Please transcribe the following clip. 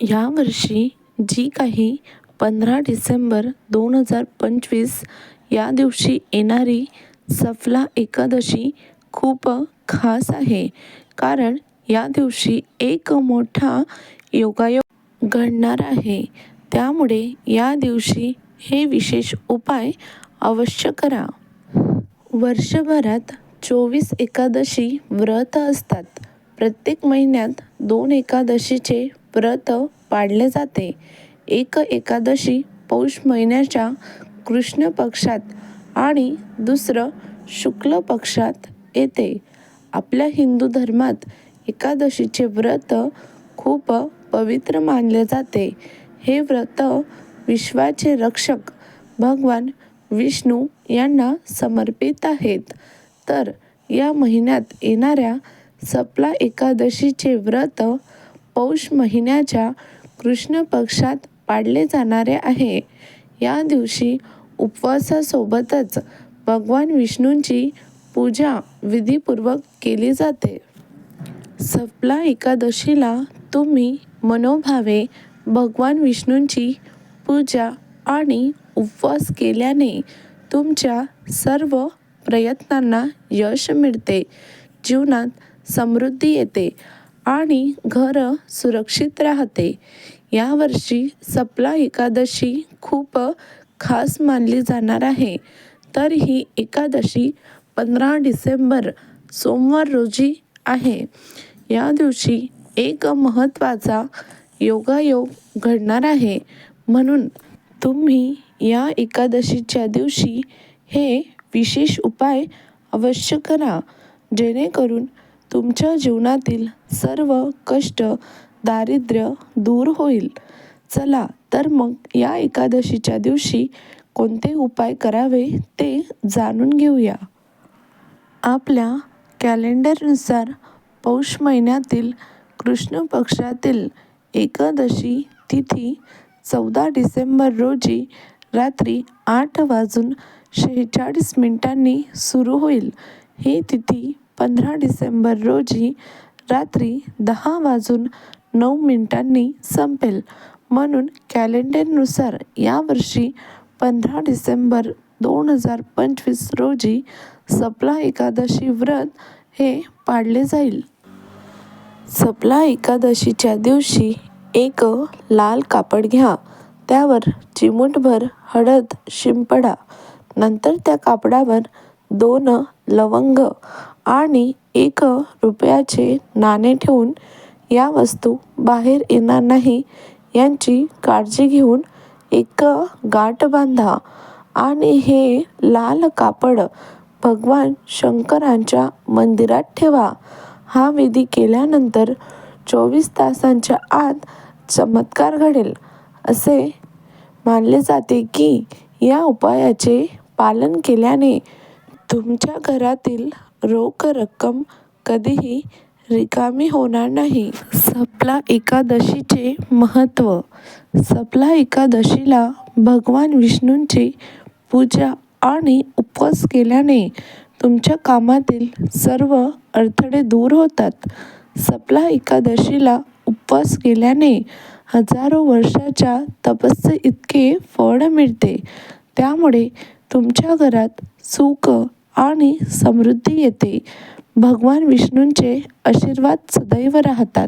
यावर्षी जी काही पंधरा डिसेंबर दोन हजार पंचवीस या दिवशी येणारी सफला एकादशी खूप खास आहे. कारण या दिवशी एक मोठा योगायोग घडणार आहे. त्यामुळे या दिवशी हे विशेष उपाय अवश्य करा. वर्षभरात चोवीस एकादशी व्रत असतात. प्रत्येक महिन्यात दोन एकादशीचे व्रत पाळले जाते. एक एकादशी पौष महिन्याच्या कृष्ण पक्षात आणि दुसरं शुक्ल पक्षात येते. आपल्या हिंदू धर्मात एकादशीचे व्रत खूप पवित्र मानले जाते. हे व्रत विश्वाचे रक्षक भगवान विष्णू यांना समर्पित आहेत. तर या महिन्यात येणाऱ्या सपला एकादशीचे व्रत पौष महिन्याच्या कृष्ण पक्षात पाळले जाणारे आहे. या दिवशी उपवासासोबतच भगवान विष्णूंची पूजा विधीपूर्वक केली जाते. सपला एकादशीला तुम्ही मनोभावे भगवान विष्णूंची पूजा आणि उपवास केल्याने तुमच्या सर्व प्रयत्नांना यश मिळते. जीवनात समृद्धी येते. आणि घर सुरक्षित राहते. यावर्षी सपला एकादशी खूप खास मानली जाणार आहे. तर ही एकादशी पंधरा डिसेंबर सोमवार रोजी आहे. या दिवशी एक महत्त्वाचा योगायोग घडणार आहे. म्हणून तुम्ही या एकादशीच्या दिवशी हे विशेष उपाय अवश्य करा. जेणेकरून तुमच्या जीवनातील सर्व कष्ट दारिद्र्य दूर होईल. चला तर मग या एकादशीच्या दिवशी कोणते उपाय करावे ते जाणून घेऊया. आपल्या कॅलेंडरनुसार पौष महिन्यातील कृष्ण पक्षातील एकादशी तिथी चौदा डिसेंबर रोजी रात्री आठ वाजून शेहेचाळीस मिनिटांनी सुरू होईल. ही तिथी पंधरा डिसेंबर रोजी रात्री दहा वाजून नऊ मिनिटांनी संपेल. म्हणून कॅलेंडरनुसार यावर्षी पंधरा डिसेंबर दोन हजार पंचवीस रोजी सपला एकादशी व्रत हे पाळले जाईल. सपला एकादशीच्या दिवशी एक लाल कापड घ्या त्यावर चिमूटभर हळद शिंपडा नंतर त्या कापडावर दोन लवंग आणि एक रुपयाचे नाणे ठेवून या वस्तू बाहेर येणार नाही. यांची काळजी घेऊन एक गाठ बांधा आणि हे लाल कापड भगवान शंकरांच्या मंदिरात ठेवा. हा विधी केल्यानंतर चोवीस तासांच्या आत चमत्कार घडेल. असे मानले जाते की या उपायाचे पालन केल्याने तुमच्या घरातील रोख रक्कम कधीही रिकामी होणार नाही. सपला एकादशीचे महत्त्व. सपला एकादशीला भगवान विष्णूंची पूजा आणि उपवास केल्याने तुमच्या कामातील सर्व अडथळे दूर होतात. सपला एकादशीला उपवास केल्याने हजारो वर्षाच्या तपस्येइतके फळ मिळते. त्यामुळे तुमच्या घरात सुख आणि समृद्धी येते. भगवान विष्णूंचे आशीर्वाद सदैव राहतात.